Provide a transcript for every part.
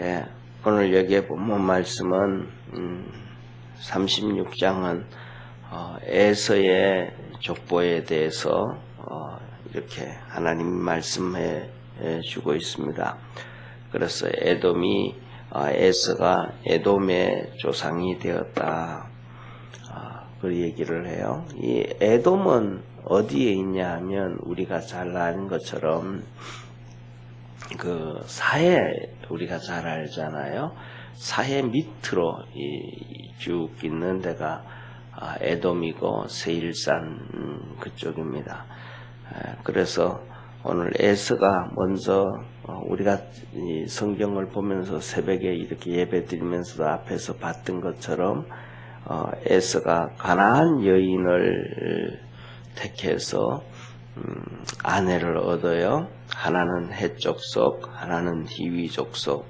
예, 오늘 여기에 본문 말씀은 음, 36장은 어, 에서의 족보에 대해서 어, 이렇게 하나님 말씀해 해 주고 있습니다. 그래서 에돔이 어, 에서가 에돔의 조상이 되었다. 아, 그 얘기를 해요. 이 에돔은 어디에 있냐 하면 우리가 잘 아는 것처럼 그 사해 우리가 잘 알잖아요. 사해 밑으로 이, 쭉 있는 데가 아, 에돔이고 세일산 음, 그쪽입니다. 아, 그래서 오늘 에스가 먼저 어, 우리가 이 성경을 보면서 새벽에 이렇게 예배 드리면서도 앞에서 봤던 것처럼 어, 에스가 가나안 여인을 택해서 음, 아내를 얻어요. 하나는 해족속, 하나는 희위 족속.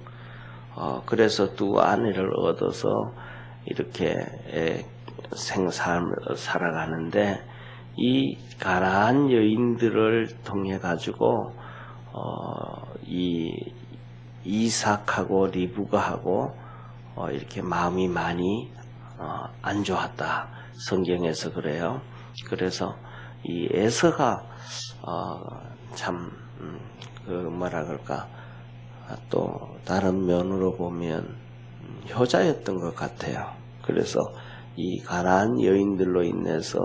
어, 그래서 두 아내를 얻어서 이렇게 에, 생사를 살아가는데 이 가나안 여인들을 통해 가지고 어, 이 이삭하고 리브가하고 어, 이렇게 마음이 많이 어, 안 좋았다. 성경에서 그래요. 그래서 이 에서가 어, 참, 음, 그 뭐라 그럴까 아, 또 다른 면으로 보면 음, 효자였던 것 같아요. 그래서 이 가난 여인들로 인해서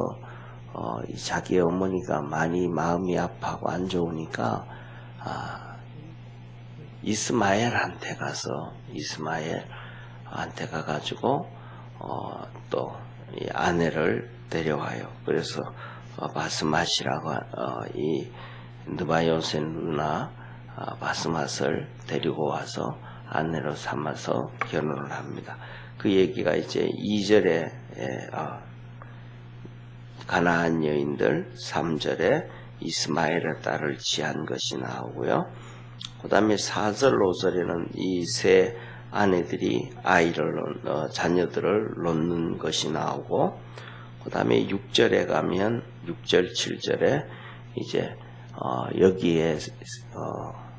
어, 이 자기 어머니가 많이 마음이 아파하고 안 좋으니까 아, 이스마엘한테 가서 이스마엘한테 가가지고 어, 또이 아내를 데려와요. 그래서 어, 바스맛이라고 어, 이 느바요센 누나 어, 바스맛을 데리고 와서 아내로 삼아서 결혼을 합니다. 그 얘기가 이제 2절에 어, 가나안 여인들 3절에 이스마엘의 딸을 취한 것이 나오고요. 그 다음에 4절 5절에는 이 세 아내들이 아이를 어, 자녀들을 놓는 것이 나오고 그 다음에 6절에 가면 6절 7절에 이제 어, 여기에 어,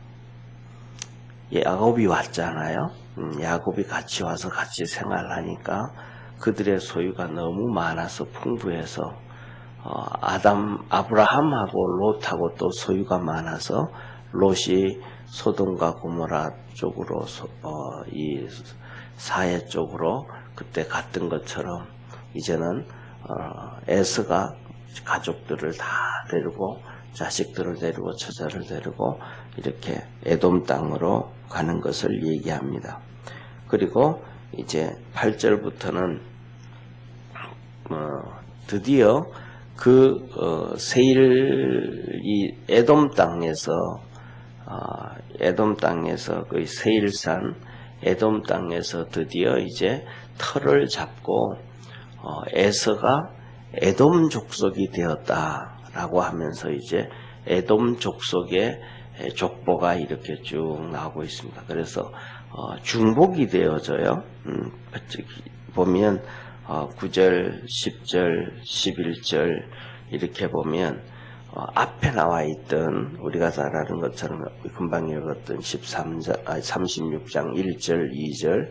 야곱이 왔잖아요. 음, 야곱이 같이 와서 같이 생활하니까 그들의 소유가 너무 많아서 풍부해서 어, 아담 아브라함하고 롯하고 또 소유가 많아서 롯이 소돔과 고모라 쪽으로 소, 어, 이 사해 쪽으로 그때 갔던 것처럼 이제는 어, 에스가 가족들을 다 데리고 자식들을 데리고 처자를 데리고 이렇게 에돔 땅으로 가는 것을 얘기합니다. 그리고 이제 8절부터는 어, 드디어 그 어, 세일 이 에돔 땅에서 어, 에돔 땅에서 그 세일산 에돔 땅에서 드디어 이제 털을 잡고 어, 에서가 에돔 족속이 되었다라고 하면서 이제 에돔 족속의 족보가 이렇게 쭉 나오고 있습니다. 그래서 어, 중복이 되어져요. 음, 보면 어, 9절, 10절, 11절 이렇게 보면 어, 앞에 나와 있던 우리가 잘 아는 것처럼 금방 읽었던 13장, 아, 36장 1절, 2절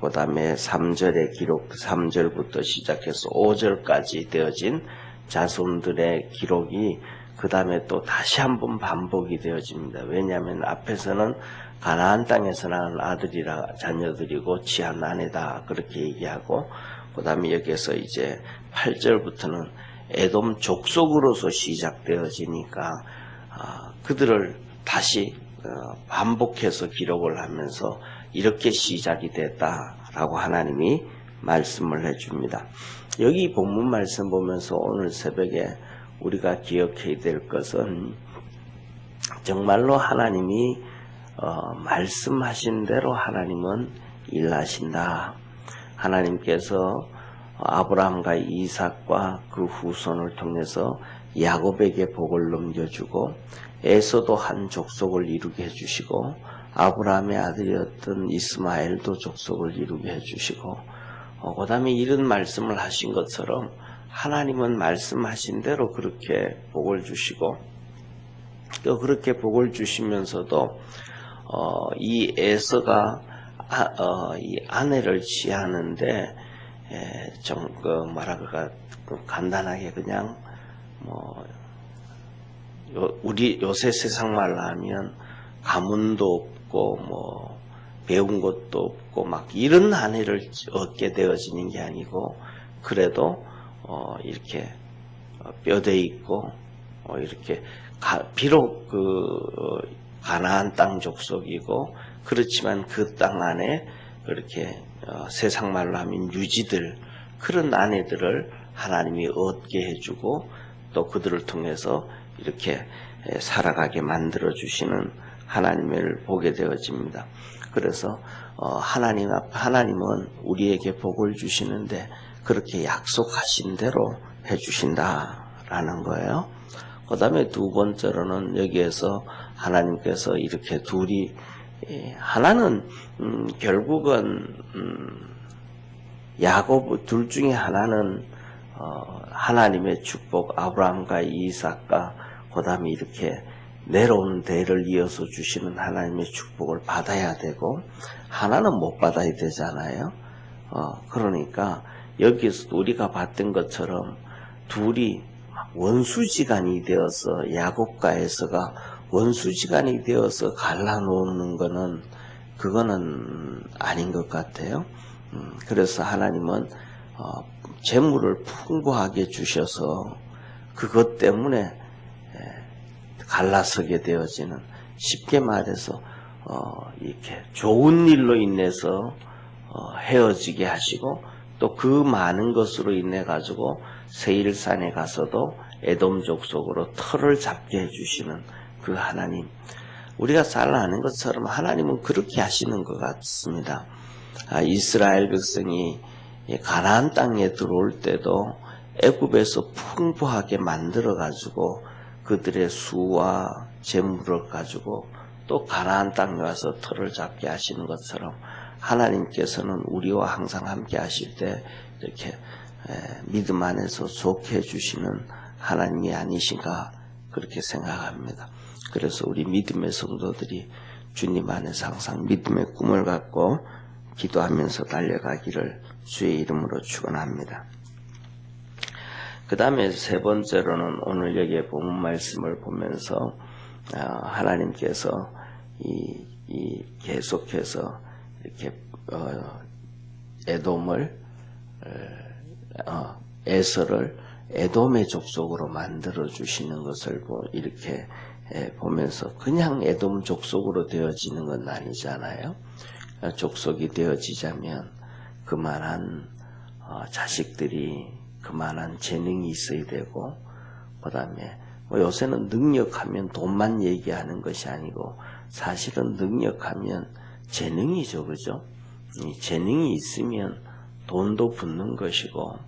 그 다음에 3절의 기록, 3절부터 시작해서 5절까지 되어진 자손들의 기록이 그 다음에 또 다시 한번 반복이 되어집니다. 왜냐하면 앞에서는 가나안 땅에서 낳은 아들이라 자녀들이고 취한 아내다 그렇게 얘기하고 그 다음에 여기에서 이제 8절부터는 에돔 족속으로서 시작되어지니까 아, 그들을 다시 어, 반복해서 기록을 하면서 이렇게 시작이 됐다라고 하나님이 말씀을 해줍니다. 여기 본문 말씀 보면서 오늘 새벽에 우리가 기억해야 될 것은 정말로 하나님이 어, 말씀하신 대로 하나님은 일하신다. 하나님께서 아브라함과 이삭과 그 후손을 통해서 야곱에게 복을 넘겨주고 에서도 한 족속을 이루게 해주시고 아브라함의 아들이었던 이스마엘도 족속을 이루게 해주시고 어, 그 다음에 이런 말씀을 하신 것처럼 하나님은 말씀하신 대로 그렇게 복을 주시고 또 그렇게 복을 주시면서도 어, 이 에서가 아, 어, 이 아내를 취하는데 에, 좀 그 뭐랄까 그 간단하게 그냥 뭐 요, 우리 요새 세상 말로 하면 가문도 없고 뭐 배운 것도 없고 막 이런 아내를 얻게 되어지는 게 아니고 그래도 어 이렇게 어, 뼈대 있고 어 이렇게 가- 비록 그 어, 가나안 땅 족속이고 그렇지만 그 땅 안에 그렇게 어, 세상 말로 하면 유지들 그런 아내들을 하나님이 얻게 해주고 또 그들을 통해서 이렇게 에, 살아가게 만들어 주시는 하나님을 보게 되어집니다. 그래서 어, 하나님 앞 하나님은 우리에게 복을 주시는데 그렇게 약속하신 대로 해주신다라는 거예요. 그 다음에 두 번째로는 여기에서 하나님께서 이렇게 둘이 예, 하나는 음, 결국은 음, 야곱 둘 중에 하나는 어, 하나님의 축복 아브라함과 이삭과 그다음에 이렇게 내려온 대를 이어서 주시는 하나님의 축복을 받아야 되고 하나는 못 받아야 되잖아요. 어, 그러니까 여기서 우리가 봤던 것처럼 둘이 원수지간이 되어서 야곱과 에서가 원수지간이 되어서 갈라놓는 거는 그거는 아닌 것 같아요. 음, 그래서 하나님은 어, 재물을 풍부하게 주셔서 그것 때문에 에, 갈라서게 되어지는 쉽게 말해서 어, 이렇게 좋은 일로 인해서 어, 헤어지게 하시고 또 그 많은 것으로 인해 가지고 세일산에 가서도 에돔 족 속으로 털을 잡게 해주시는 그 하나님 우리가 잘 아는 것처럼 하나님은 그렇게 하시는 것 같습니다. 아, 이스라엘 백성이 이 가나안 땅에 들어올 때도 애굽에서 풍부하게 만들어 가지고 그들의 수와 재물을 가지고 또 가나안 땅에 와서 털을 잡게 하시는 것처럼 하나님께서는 우리와 항상 함께 하실 때 이렇게 에, 믿음 안에서 좋게 해주시는 하나님이 아니신가 그렇게 생각합니다. 그래서 우리 믿음의 성도들이 주님 안에서 항상 믿음의 꿈을 갖고 기도하면서 달려가기를 주의 이름으로 축원합니다. 그 다음에 세 번째로는 오늘 여기에 본 말씀을 보면서 어, 하나님께서 이, 이 계속해서 이렇게 어, 에돔을 어, 에서를 에돔의 족속으로 만들어 주시는 것을 보, 이렇게 에, 보면서 그냥 에돔 족속으로 되어지는 건 아니잖아요. 어, 족속이 되어지자면 그만한 어, 자식들이 그만한 재능이 있어야 되고 그 다음에 뭐 요새는 능력하면 돈만 얘기하는 것이 아니고 사실은 능력하면 재능이죠, 그죠? 이 재능이 있으면 돈도 붙는 것이고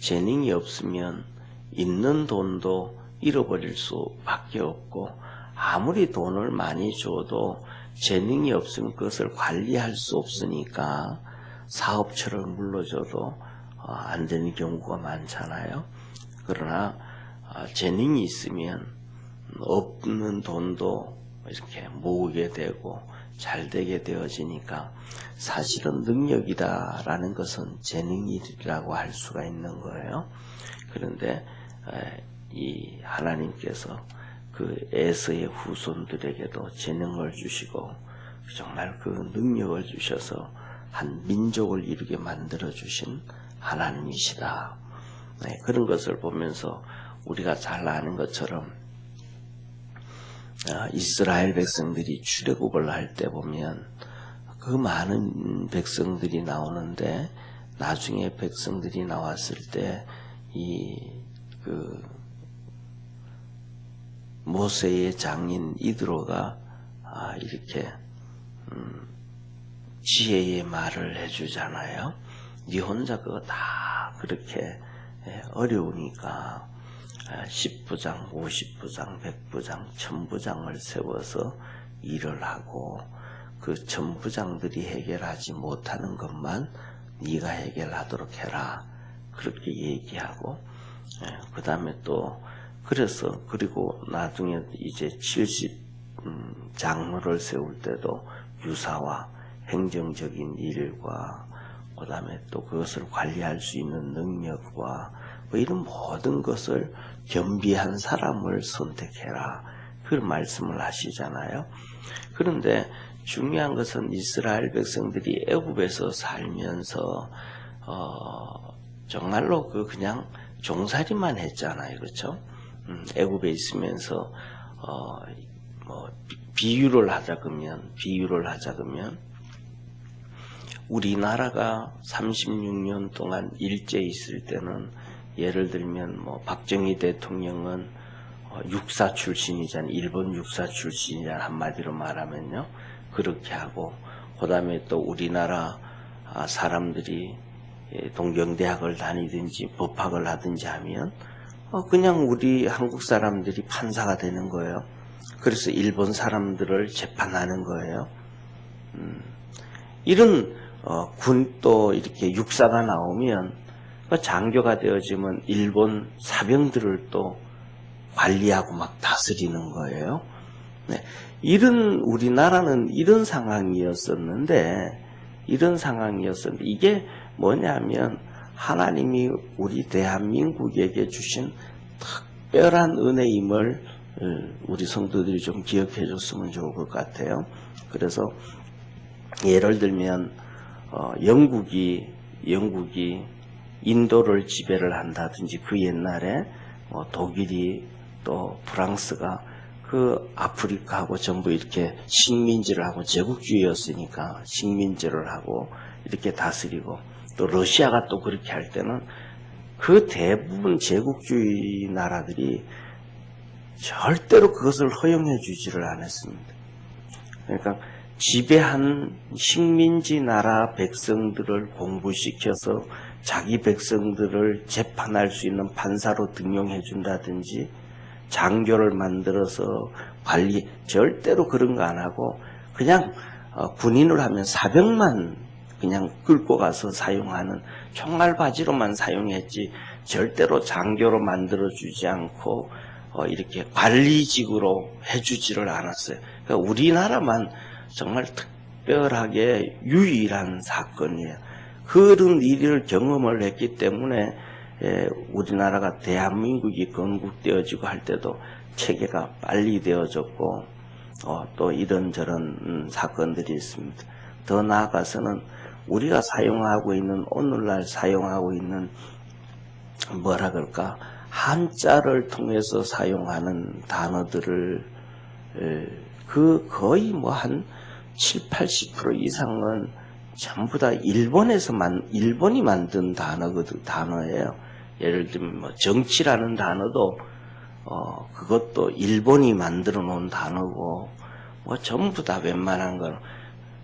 재능이 없으면 있는 돈도 잃어버릴 수밖에 없고 아무리 돈을 많이 줘도 재능이 없으면 그것을 관리할 수 없으니까 사업처를 물러줘도 어, 안 되는 경우가 많잖아요. 그러나 어, 재능이 있으면 없는 돈도 이렇게 모으게 되고 잘 되게 되어지니까 사실은 능력이다라는 것은 재능이라고 할 수가 있는 거예요. 그런데 에, 이 하나님께서 그 에서의 후손들에게도 재능을 주시고 정말 그 능력을 주셔서 한 민족을 이루게 만들어 주신 하나님이시다. 네, 그런 것을 보면서 우리가 잘 아는 것처럼 아, 이스라엘 백성들이 출애굽을 할 때 보면 그 많은 백성들이 나오는데 나중에 백성들이 나왔을 때이그 모세의 장인 이드로가 아, 이렇게 음, 지혜의 말을 해주잖아요. 네 혼자 그거 다 그렇게 예, 어려우니까 10부장, 50부장, 100부장, 1000부장을 세워서 일을 하고 그 전부장들이 해결하지 못하는 것만 네가 해결하도록 해라. 그렇게 얘기하고 그 다음에 또 그래서 그리고 나중에 이제 70 음, 장로를 세울 때도 유사와 행정적인 일과 그 다음에 또 그것을 관리할 수 있는 능력과 뭐 이런 모든 것을 겸비한 사람을 선택해라. 그런 말씀을 하시잖아요. 그런데 중요한 것은 이스라엘 백성들이 애굽에서 살면서 어, 정말로 그 그냥 종살이만 했잖아요, 그렇죠? 음, 애굽에 있으면서 어, 뭐 비- 비유를 하자 그러면 비유를 하자 그러면 우리나라가 36년 동안 일제 있을 때는 예를 들면 뭐 박정희 대통령은 어, 육사 출신이잖아요. 일본 육사 출신이잖아요. 한마디로 말하면요. 그렇게 하고 그 다음에 또 우리나라 아, 사람들이 예, 동경대학을 다니든지 법학을 하든지 하면 어, 그냥 우리 한국 사람들이 판사가 되는 거예요. 그래서 일본 사람들을 재판하는 거예요. 음, 이런 어, 군또 이렇게 육사가 나오면 그 장교가 되어지면 일본 사병들을 또 관리하고 막 다스리는 거예요. 네. 이런 우리나라는 이런 상황이었었는데 이런 상황이었었는데 이게 뭐냐면 하나님이 우리 대한민국에게 주신 특별한 은혜임을 어, 우리 성도들이 좀 기억해 줬으면 좋을 것 같아요. 그래서 예를 들면 어, 영국이 영국이 인도를 지배를 한다든지 그 옛날에 뭐 독일이 또 프랑스가 그 아프리카하고 전부 이렇게 식민지를 하고 제국주의였으니까 식민지를 하고 이렇게 다스리고 또 러시아가 또 그렇게 할 때는 그 대부분 제국주의 나라들이 절대로 그것을 허용해 주지를 않았습니다. 그러니까 지배한 식민지 나라 백성들을 공부시켜서 자기 백성들을 재판할 수 있는 판사로 등용해 준다든지 장교를 만들어서 관리 절대로 그런 거 안 하고 그냥 어, 군인을 하면 사병만 그냥 끌고 가서 사용하는 총알 바지로만 사용했지 절대로 장교로 만들어 주지 않고 어, 이렇게 관리직으로 해주지를 않았어요. 그러니까 우리나라만 정말 특별하게 유일한 사건이에요. 그런 일을 경험을 했기 때문에 예, 우리나라가 대한민국이 건국되어지고 할 때도 체계가 빨리 되어졌고 어, 또 이런저런 음, 사건들이 있습니다. 더 나아가서는 우리가 사용하고 있는 오늘날 사용하고 있는 뭐라 그럴까 한자를 통해서 사용하는 단어들을 에, 그 거의 뭐한 7, 80% 이상은 전부 다 일본에서 만 일본이 만든 단어거든 단어예요. 예를 들면 뭐 정치라는 단어도 어 그것도 일본이 만들어 놓은 단어고 뭐 전부 다 웬만한 건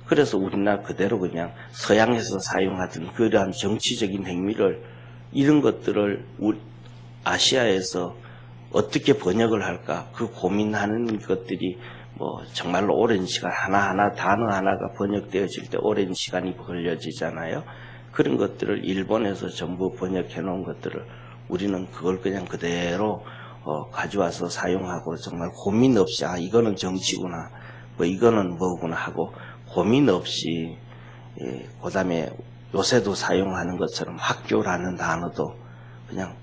그래서 우리나라 그대로 그냥 서양에서 사용하던 그러한 정치적인 행위를 이런 것들을 우리 아시아에서 어떻게 번역을 할까 그 고민하는 것들이 뭐 정말로 오랜 시간 하나하나 단어 하나가 번역되어질 때 오랜 시간이 걸려지잖아요. 그런 것들을 일본에서 전부 번역해 놓은 것들을 우리는 그걸 그냥 그대로 어, 가져와서 사용하고 정말 고민 없이 아 이거는 정치구나 뭐 이거는 뭐구나 하고 고민 없이 예, 그다음에 요새도 사용하는 것처럼 학교라는 단어도 그냥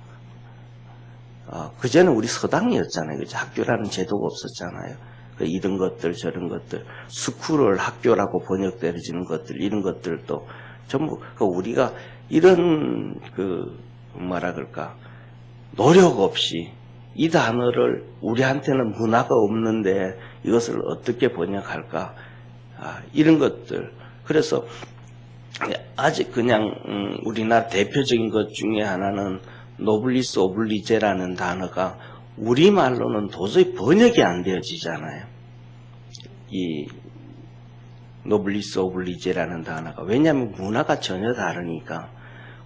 어, 그전에 우리 서당이었잖아요. 그죠? 학교라는 제도가 없었잖아요. 그 이런 것들, 저런 것들, 스쿨을 학교라고 번역되어지는 것들, 이런 것들도 전부, 그 우리가 이런, 그, 뭐라 그럴까, 노력 없이 이 단어를 우리한테는 문화가 없는데 이것을 어떻게 번역할까, 아, 이런 것들. 그래서 아직 그냥 음, 우리나라 대표적인 것 중에 하나는 노블리스 오블리제라는 단어가 우리말로는 도저히 번역이 안 되어지잖아요. 이 노블리스 오블리제라는 단어가 왜냐하면 문화가 전혀 다르니까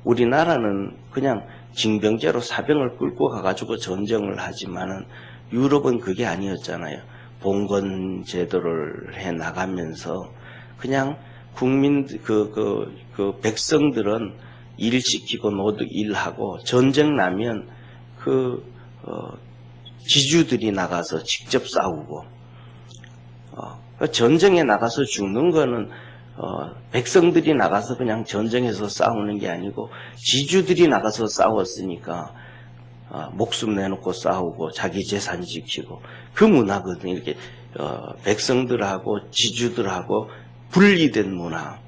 우리나라는 그냥 징병제로 사병을 끌고 가가지고 전쟁을 하지만은 유럽은 그게 아니었잖아요. 봉건 제도를 해 나가면서 그냥 국민 그그그 백성들은 일 시키고 노득 일하고 전쟁 나면 그 어, 지주들이 나가서 직접 싸우고 어, 전쟁에 나가서 죽는 거는 어, 백성들이 나가서 그냥 전쟁에서 싸우는 게 아니고 지주들이 나가서 싸웠으니까 어, 목숨 내놓고 싸우고 자기 재산 지키고 그 문화거든요. 이렇게 어, 백성들하고 지주들하고 분리된 문화.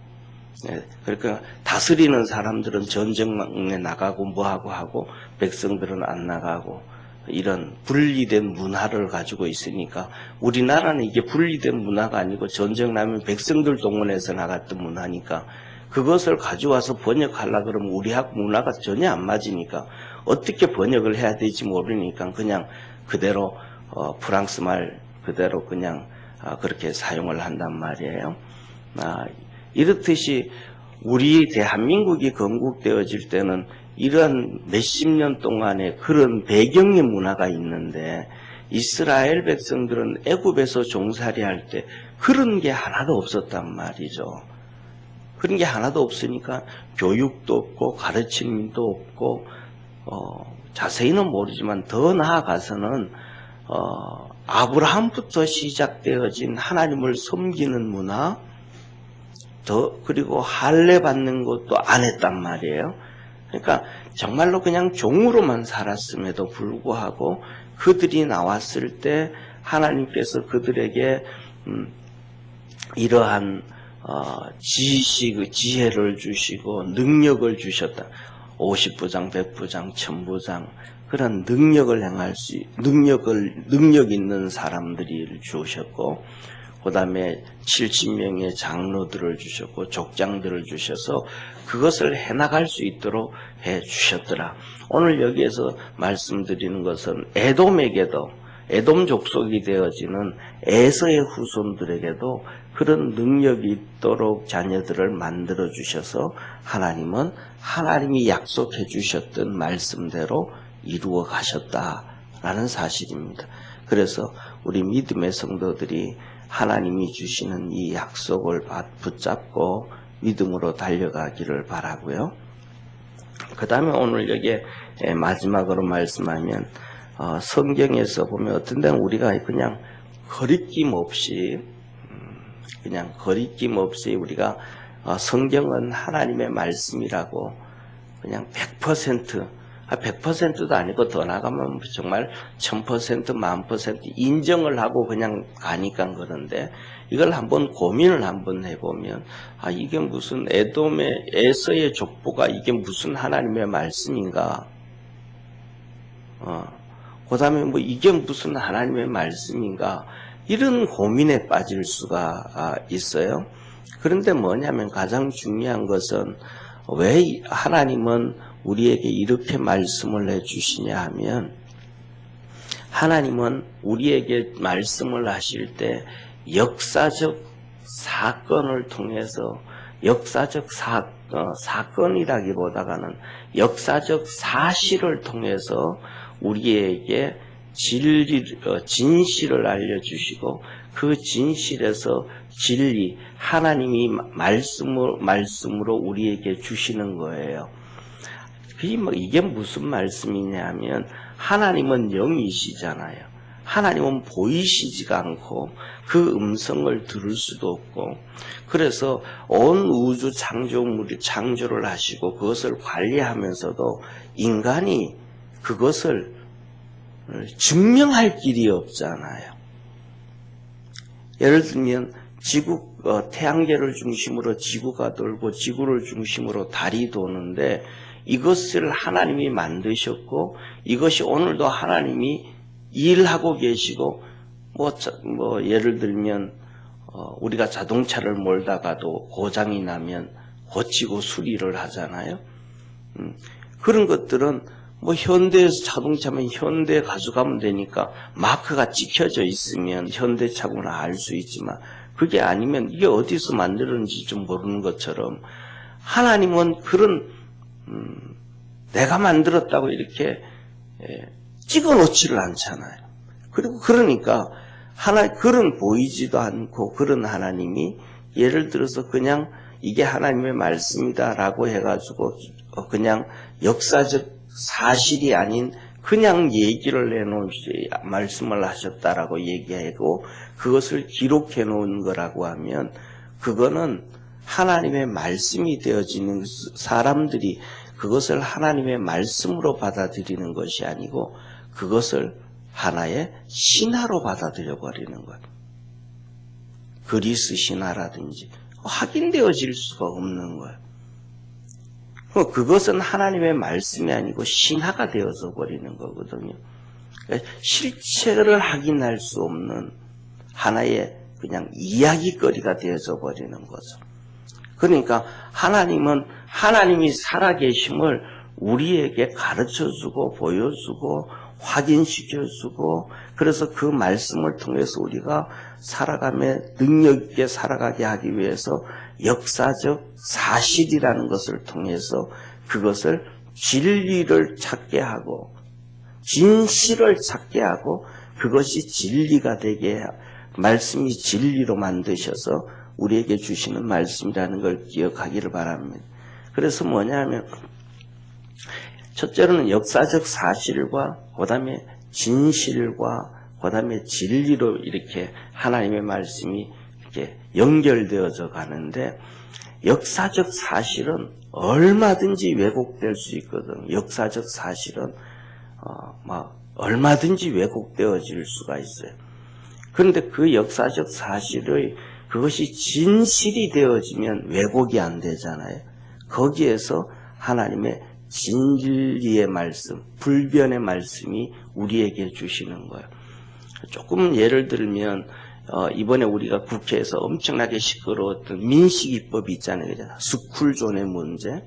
예, 그러니까 다스리는 사람들은 전쟁에 나가고 뭐하고 하고 백성들은 안 나가고 이런 분리된 문화를 가지고 있으니까 우리나라는 이게 분리된 문화가 아니고 전쟁 나면 백성들 동원해서 나갔던 문화니까 그것을 가져와서 번역하려 그러면 우리하고 문화가 전혀 안 맞으니까 어떻게 번역을 해야 될지 모르니까 그냥 그대로 어, 프랑스 말 그대로 그냥 아, 그렇게 사용을 한단 말이에요. 아, 이렇듯이 우리 대한민국이 건국되어질 때는 이런 몇십 년 동안의 그런 배경의 문화가 있는데 이스라엘 백성들은 애굽에서 종살이 할 때 그런 게 하나도 없었단 말이죠. 그런 게 하나도 없으니까 교육도 없고 가르침도 없고 어, 자세히는 모르지만 더 나아가서는 어, 아브라함부터 시작되어진 하나님을 섬기는 문화 더 그리고 할례 받는 것도 안 했단 말이에요. 그러니까 정말로 그냥 종으로만 살았음에도 불구하고 그들이 나왔을 때 하나님께서 그들에게 음, 이러한 어, 지식, 지혜를 주시고 능력을 주셨다. 50부장, 100부장, 1000부장 그런 능력을 행할 수 능력을 능력 있는 사람들이 주셨고 그 다음에 70명의 장로들을 주셨고 족장들을 주셔서 그것을 해나갈 수 있도록 해 주셨더라. 오늘 여기에서 말씀드리는 것은 에돔에게도 에돔 족속이 되어지는 에서의 후손들에게도 그런 능력이 있도록 자녀들을 만들어 주셔서 하나님은 하나님이 약속해 주셨던 말씀대로 이루어 가셨다라는 사실입니다. 그래서 우리 믿음의 성도들이 하나님이 주시는 이 약속을 붙잡고 믿음으로 달려가기를 바라고요. 그 다음에 오늘 여기에 마지막으로 말씀하면 어, 성경에서 보면 어떤 데는 우리가 그냥 거리낌 없이 음, 그냥 거리낌 없이 우리가 어, 성경은 하나님의 말씀이라고 그냥 100% 100%도 아니고 더 나가면 정말 1000%만 퍼센트 인정을 하고 그냥 가니까 그런데 이걸 한번 고민을 한번 해보면 아 이게 무슨 에돔의 에서의 족보가 이게 무슨 하나님의 말씀인가 어, 그 다음에 뭐 이게 무슨 하나님의 말씀인가 이런 고민에 빠질 수가 아, 있어요. 그런데 뭐냐면 가장 중요한 것은 왜 하나님은 우리에게 이렇게 말씀을 해주시냐 하면 하나님은 우리에게 말씀을 하실 때 역사적 사건을 통해서 역사적 사, 어, 사건이라기보다는 역사적 사실을 통해서 우리에게 진리, 어, 진실을 알려주시고 그 진실에서 진리, 하나님이 말씀으로, 말씀으로 우리에게 주시는 거예요. 뭐 이게 무슨 말씀이냐면 하나님은 영이시잖아요. 하나님은 보이시지가 않고 그 음성을 들을 수도 없고 그래서 온 우주 창조물이 창조를 하시고 그것을 관리하면서도 인간이 그것을 증명할 길이 없잖아요. 예를 들면 지구 어, 태양계를 중심으로 지구가 돌고 지구를 중심으로 달이 도는데 이것을 하나님이 만드셨고 이것이 오늘도 하나님이 일하고 계시고 뭐, 뭐 예를 들면 어, 우리가 자동차를 몰다가도 고장이 나면 고치고 수리를 하잖아요. 음, 그런 것들은 뭐 현대에서 자동차면 현대 가져가면 되니까 마크가 찍혀져 있으면 현대차구나 알 수 있지만 그게 아니면 이게 어디서 만들었는지 좀 모르는 것처럼 하나님은 그런 음, 내가 만들었다고 이렇게 예, 찍어 놓지를 않잖아요. 그리고 그러니까 하나 그런 보이지도 않고 그런 하나님이 예를 들어서 그냥 이게 하나님의 말씀이다라고 해가지고 어, 그냥 역사적 사실이 아닌 그냥 얘기를 내놓지 말씀을 하셨다라고 얘기하고 그것을 기록해 놓은 거라고 하면 그거는 하나님의 말씀이 되어지는 사람들이 그것을 하나님의 말씀으로 받아들이는 것이 아니고 그것을 하나의 신화로 받아들여 버리는 것. 그리스 신화라든지 확인되어질 수가 없는 거예요. 그 그것은 하나님의 말씀이 아니고 신화가 되어서 버리는 거거든요. 그러니까 실체를 확인할 수 없는 하나의 그냥 이야기거리가 되어져 버리는 거죠. 그러니까 하나님은 하나님이 살아계심을 우리에게 가르쳐 주고 보여주고 확인시켜주고 그래서 그 말씀을 통해서 우리가 살아가며 능력 있게 살아가게 하기 위해서 역사적 사실이라는 것을 통해서 그것을 진리를 찾게 하고 진실을 찾게 하고 그것이 진리가 되게 하- 말씀이 진리로 만드셔서 우리에게 주시는 말씀이라는 걸 기억하기를 바랍니다. 그래서 뭐냐면 첫째로는 역사적 사실과 그다음에 진실과 그다음에 진리로 이렇게 하나님의 말씀이 이렇게 연결되어져 가는데 역사적 사실은 얼마든지 왜곡될 수 있거든. 역사적 사실은 어, 막 얼마든지 왜곡되어질 수가 있어요. 그런데 그 역사적 사실의 그것이 진실이 되어지면 왜곡이 안 되잖아요. 거기에서 하나님의 진리의 말씀, 불변의 말씀이 우리에게 주시는 거예요. 조금 예를 들면 어, 이번에 우리가 국회에서 엄청나게 시끄러웠던 민식이법 있잖아요. 스쿨존의 문제.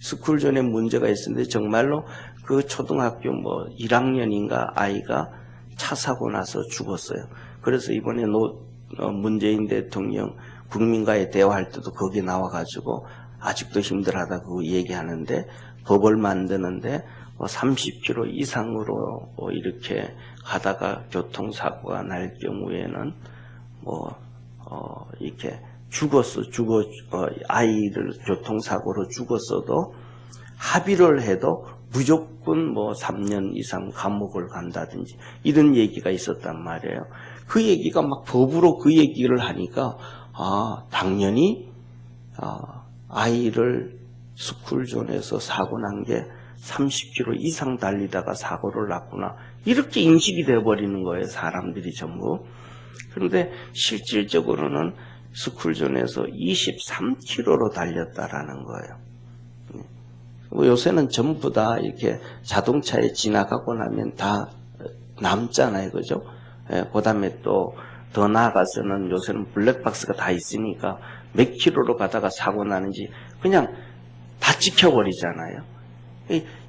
스쿨존의 문제가 있었는데 정말로 그 초등학교 뭐 1학년인가 아이가 차 사고 나서 죽었어요. 그래서 이번에 노, 어, 문재인 대통령 국민과의 대화할 때도 거기 나와가지고 아직도 힘들하다 그 얘기하는데 법을 만드는데 뭐 30km 이상으로 뭐 이렇게 가다가 교통사고가 날 경우에는 뭐, 어, 이렇게 죽었어, 죽어, 어, 아이를 교통사고로 죽었어도 합의를 해도 무조건 뭐 3년 이상 감옥을 간다든지 이런 얘기가 있었단 말이에요. 그 얘기가 막 법으로 그 얘기를 하니까 아, 당연히 아, 아이를 스쿨존에서 사고 난 게 30km 이상 달리다가 사고를 났구나. 이렇게 인식이 되어버리는 거예요, 사람들이 전부. 그런데 실질적으로는 스쿨존에서 23km로 달렸다라는 거예요. 뭐 요새는 전부 다 이렇게 자동차에 지나가고 나면 다 남잖아요, 그죠? 예, 그 다음에 또 더 나아가서는 요새는 블랙박스가 다 있으니까 몇 킬로로 가다가 사고 나는지 그냥 다 찍혀버리잖아요.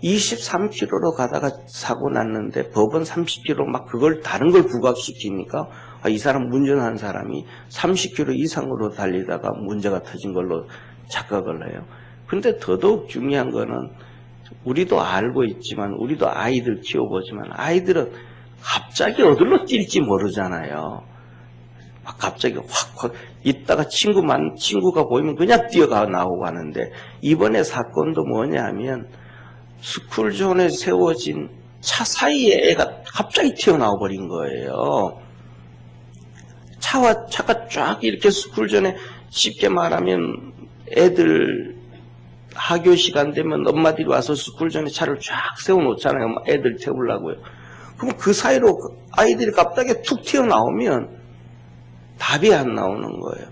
23km로 가다가 사고 났는데 법은 30km 막 그걸 다른 걸 부각시키니까 아, 이 사람 운전한 사람이 30km 이상으로 달리다가 문제가 터진 걸로 착각을 해요. 근데 더더욱 중요한 거는 우리도 알고 있지만 우리도 아이들 키워보지만 아이들은 갑자기 어디로 뛸지 모르잖아요. 막 갑자기 확 확 있다가 친구만 친구가 보이면 그냥 뛰어가 나오고 하는데 이번에 사건도 뭐냐 하면 스쿨존에 세워진 차 사이에 애가 갑자기 튀어나와 버린 거예요. 차와 차가 쫙 이렇게 스쿨존에 쉽게 말하면 애들 학교 시간 되면 엄마들이 와서 스쿨존에 차를 쫙 세워놓잖아요. 막 애들 태우려고요. 그럼 그 사이로 그 아이들이 갑자기 툭 튀어나오면 답이 안 나오는 거예요.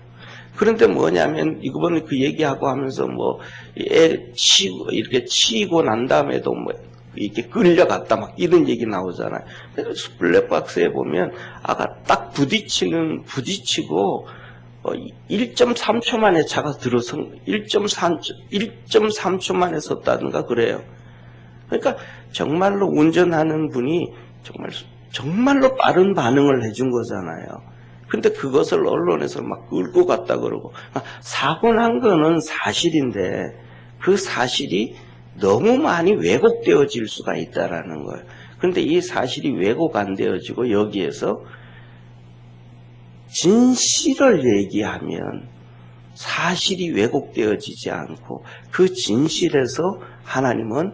그런데 뭐냐면 이번에 그 얘기하고 하면서 뭐애 치고 이렇게 치고 난 다음에도 뭐 이렇게 끌려갔다 막 이런 얘기 나오잖아요. 그래서 블랙박스에 보면 아까 딱 부딪히는 부딪히고 어, 1.3초 만에 차가 들어서 1.3초 1.3초 만에 섰다든가 그래요. 그러니까 정말로 운전하는 분이 정말 정말로 빠른 반응을 해준 거잖아요. 근데 그것을 언론에서 막 끌고 갔다 그러고 아, 사고 난 거는 사실인데 그 사실이 너무 많이 왜곡되어질 수가 있다라는 거예요. 그런데 이 사실이 왜곡 안 되어지고 여기에서 진실을 얘기하면 사실이 왜곡되어지지 않고 그 진실에서 하나님은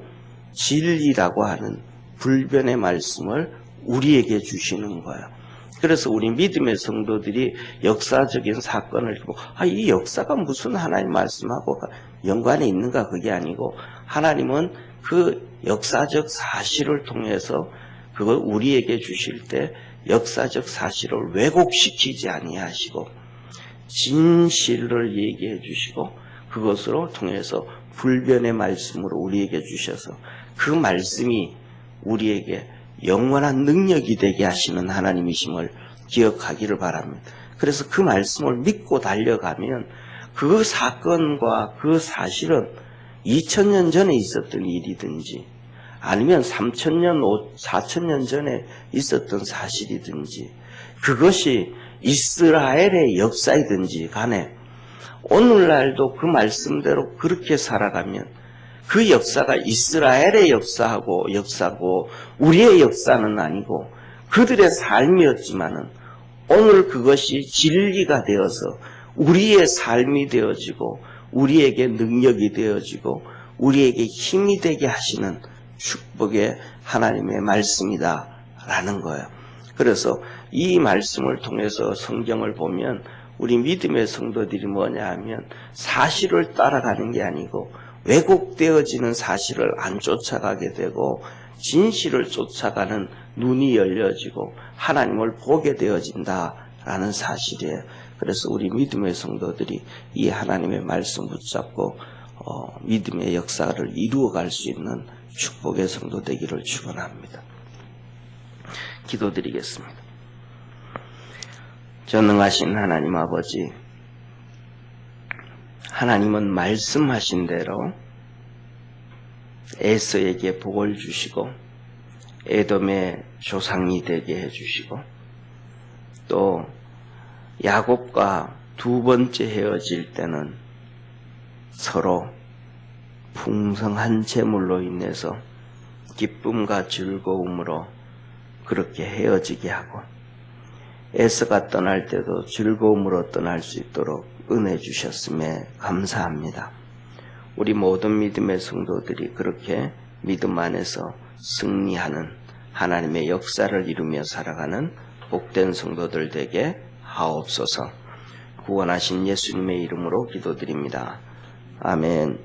진리라고 하는 불변의 말씀을 우리에게 주시는 거예요. 그래서 우리 믿음의 성도들이 역사적인 사건을 보고 아, 이 역사가 무슨 하나님 말씀하고 연관이 있는가? 그게 아니고 하나님은 그 역사적 사실을 통해서 그걸 우리에게 주실 때 역사적 사실을 왜곡시키지 아니하시고 진실을 얘기해 주시고 그것으로 통해서 불변의 말씀으로 우리에게 주셔서 그 말씀이 우리에게 영원한 능력이 되게 하시는 하나님이심을 기억하기를 바랍니다. 그래서 그 말씀을 믿고 달려가면 그 사건과 그 사실은 2000년 전에 있었던 일이든지 아니면 3000년, 4000년 전에 있었던 사실이든지 그것이 이스라엘의 역사이든지 간에 오늘날도 그 말씀대로 그렇게 살아가면 그 역사가 이스라엘의 역사하고 역사고 우리의 역사는 아니고 그들의 삶이었지만은 오늘 그것이 진리가 되어서 우리의 삶이 되어지고 우리에게 능력이 되어지고 우리에게 힘이 되게 하시는 축복의 하나님의 말씀이다 라는 거예요. 그래서 이 말씀을 통해서 성경을 보면 우리 믿음의 성도들이 뭐냐 하면 사실을 따라가는 게 아니고 왜곡되어지는 사실을 안 쫓아가게 되고 진실을 쫓아가는 눈이 열려지고 하나님을 보게 되어진다라는 사실이에요. 그래서 우리 믿음의 성도들이 이 하나님의 말씀 붙잡고 어, 믿음의 역사를 이루어갈 수 있는 축복의 성도 되기를 축원합니다. 기도드리겠습니다. 전능하신 하나님 아버지, 하나님은 말씀하신 대로 에서에게 복을 주시고 에돔의 조상이 되게 해주시고 또 야곱과 두 번째 헤어질 때는 서로 풍성한 재물로 인해서 기쁨과 즐거움으로 그렇게 헤어지게 하고 에서가 떠날 때도 즐거움으로 떠날 수 있도록 은혜 주셨음에 감사합니다. 우리 모든 믿음의 성도들이 그렇게 믿음 안에서 승리하는 하나님의 역사를 이루며 살아가는 복된 성도들 되게 하옵소서. 구원하신 예수님의 이름으로 기도드립니다. 아멘.